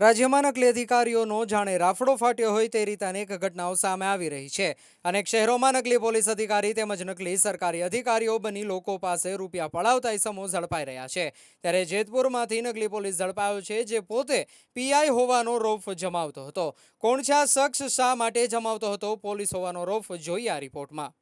રાજ્યમાં નકલી અધિકારીઓનો જાણે રાફડો ફાટ્યો હોય તે રીતે અનેક ઘટનાઓ સામે આવી રહી છે. અનેક શહેરોમાં નકલી પોલીસ અધિકારી તેમજ નકલી સરકારી અધિકારીઓ બની લોકો પાસે રૂપિયા પડાવતા ઇસમો ઝડપાઈ રહ્યા છે. ત્યારે જેતપુરમાંથી નકલી પોલીસ ઝડપાયો છે જે પોતે પીઆઈ હોવાનો રોફ જમાવતો હતો. કોણ છે આ શખ્સ? શા માટે જમાવતો હતો? પોલીસ હોવાનો રોફ જોઈએ આ રિપોર્ટમાં.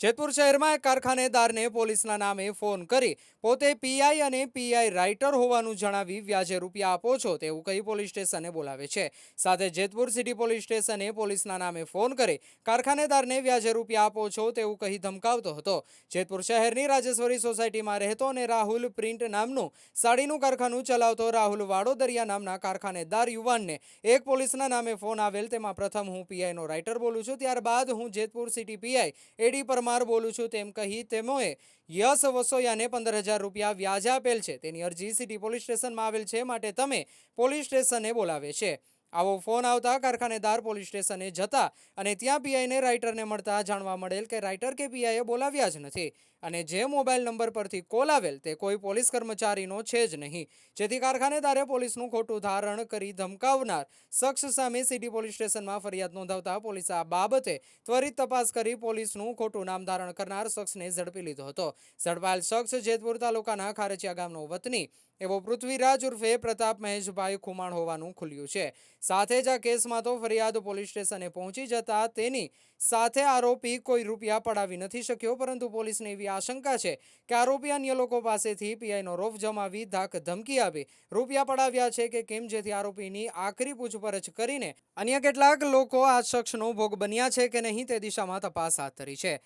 જેતપુર શહેરમાં એક કારખાનેદારને પોલીસના નામે ફોન કરી પોતે પીઆઈ અને પીઆઈ રાઇટર હોવાનું જણાવી વ્યાજે રૂપિયા આપો છો તેવું કહી પોલીસ સ્ટેશને બોલાવે છે. સાથે જેતપુર સિટી પોલીસ સ્ટેશને પોલીસના નામે ફોન કરી કારખાનેદારને વ્યાજે રૂપિયા આપો છો તેવું કહી ધમકાવતો હતો. જેતપુર શહેરની રાજેશ્વરી સોસાયટીમાં રહેતો અને રાહુલ પ્રિન્ટ નામનું સાડીનું કારખાનું ચલાવતો રાહુલ વાડોદરિયા નામના કારખાનેદાર યુવાનને એક પોલીસના નામે ફોન આવેલ. તેમાં પ્રથમ હું પીઆઈનો રાઇટર બોલું છું. ત્યારબાદ હું જેતપુર સિટી પીઆઈ, એડી પરમાર બોલું છું તેમ કહી તેમોએ યશ વસોયાને પંદર હજાર રૂપિયા વ્યાજ આપેલ છે. તેની અરજી સિટી પોલીસ સ્ટેશનમાં આવેલ છે. માટે તમે પોલીસ સ્ટેશને બોલાવે છે. આવો ફોન આવતા કારખાનેદાર પોલીસ સ્ટેશને જતા અને ત્યાં પીઆઈને રાઇટરને મળતા જાણવા મળેલ કે રાઇટર કે પીઆઈએ બોલાવ્યા જ નથી. અને જે મોબાઈલ નંબર પરથી કોલ આવેલ તે કોઈ પોલીસ કર્મચારીનો છે જ નહીં. જેથી કારખાનેદારે પોલીસનું ખોટું ધારણ કરી ધમકાવનાર શખ્સ સામે સિટી પોલીસ સ્ટેશનમાં ફરિયાદ નોંધાવતા પોલીસે આ બાબતે ત્વરિત તપાસ કરી પોલીસનું ખોટું નામ ધારણ કરનાર શખ્સને ઝડપી લીધો હતો. ઝડપાયેલ શખ્સ જેતપુર તાલુકાના ખારચિયા ગામનો વતની એવો પૃથ્વીરાજ ઉર્ફે પ્રતાપ મહેશભાઈ ખુમાણ હોવાનું ખુલ્યું છે. સાથે જ આ કેસમાં તો ફરિયાદ પોલીસ સ્ટેશને પહોંચી જતા તેની સાથે આરોપી કોઈ રૂપિયા પડાવી નથી શક્યો, પરંતુ પોલીસને એવી આશંકા છે કે આરોપી અન્ય લોકો પાસેથી પીઆઈનો રોફ જમાવી ધાક ધમકી આપી. રૂપિયા પડાવ્યા છે કે કેમ, જેથી આરોપીની આખરી પૂછપરછ કરીને અન્ય કેટલાક લોકો આ શખ્સનો ભોગ બન્યા છે કે નહીં તે દિશામાં તપાસ હાથ ધરી છે.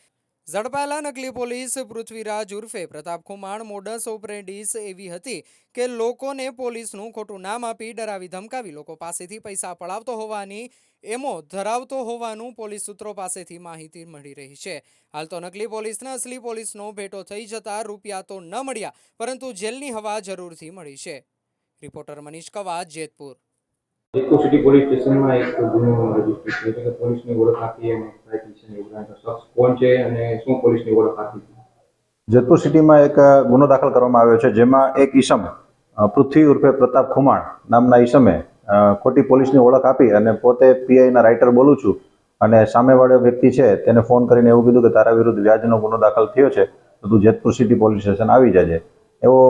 ઝડપાયેલા નકલી પોલીસ પૃથ્વીરાજ ઉર્ફે પ્રતાપ ખુમાણ મોડસ ઓપરેન્ડિસ એવી હતી કે લોકોને પોલીસનું ખોટું નામ આપી ડરાવી ધમકાવી લોકો પાસેથી પૈસા પડાવતો હોવાની, એમો ધરાવતો હોવાનું પોલીસ સૂત્રો પાસેથી માહિતી મળી રહી છે. હાલ તો નકલી પોલીસને અસલી પોલીસનો ભેટો થઈ જતા રૂપિયા તો ન મળ્યા, પરંતુ જેલની હવા જરૂરથી મળી છે. Reporter Manish Kavat, Jetpur. Jetpur city police સ્ટેશનમાં એક ગુનો રજિસ્ટર થયો છે કે પોલીસની ઓળખ આપી અને ફરિયાદ છે ને એવું શખ્સ કોણ છે અને શું પોલીસની ઓળખ આપી જેતપુર સિટીમાં એક ગુનો દાખલ કરવામાં આવ્યો છે, જેમાં એક ઈસમ પૃથ્વી ઉર્ફે પ્રતાપ ખુમાણ નામના ઈસમે ખોટી પોલીસની ઓળખ આપી અને પોતે પીઆઈના રાઇટર બોલું છું અને સામેવાળો વ્યક્તિ છે તેને ફોન કરીને એવું કીધું કે તારા વિરુદ્ધ વ્યાજનો ગુનો દાખલ થયો છે, તો તું જેતપુર સિટી પોલીસ સ્ટેશન આવી જજે. એવો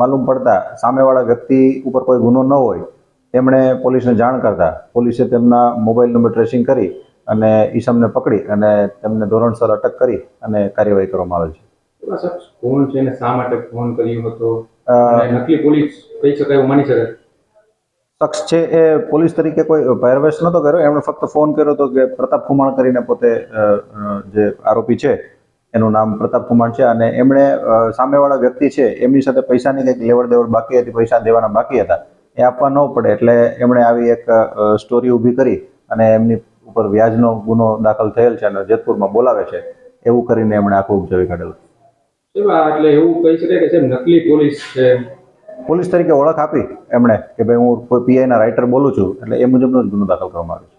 માલુમ પડતા સામેવાળા વ્યક્તિ ઉપર કોઈ ગુનો ન હોય તેમણે પોલીસને જાણ કરતા પોલીસે તેમના મોબાઈલ નંબર ટ્રેસિંગ કરી અને ઈસમને પકડી અને તેમને ધોરણસર અટક કરી અને કાર્યવાહી કરવામાં આવેલ છે. કોણ છે અને શા માટે ફોન કર્યો હતો? નકલી પોલીસ કહી શકાય માની શકાય? શખ્સ છે એ પોલીસ તરીકે કોઈ પહેરવેશ નહોતો કર્યો. એમણે ફક્ત ફોન કર્યો હતો કે પ્રતાપ કુમાર કરીને પોતે જે આરોપી છે એનું નામ પ્રતાપ કુમાર છે અને એમણે સામેવાળા વ્યક્તિ છે એમની સાથે પૈસાની કંઈક લેવડ દેવડ બાકી હતી પૈસા દેવાના બાકી હતા. એ આપવા ન પડે એટલે એમણે આવી એક સ્ટોરી ઊભી કરી અને એમની ઉપર વ્યાજનો ગુનો દાખલ થયેલ છે અને જેતપુરમાં બોલાવે છે. એવું કરીને એમણે આખું ઉપજવી કાઢેલું. એટલે એવું કહી શકાય કે નકલી પોલીસ છે પોલીસ તરીકે ઓળખ આપી એમણે કે ભાઈ હું કોઈ પીઆઈના રાઇટર બોલું છું એટલે એ મુજબનો જ ગુનો દાખલ કરવામાં આવ્યો છે.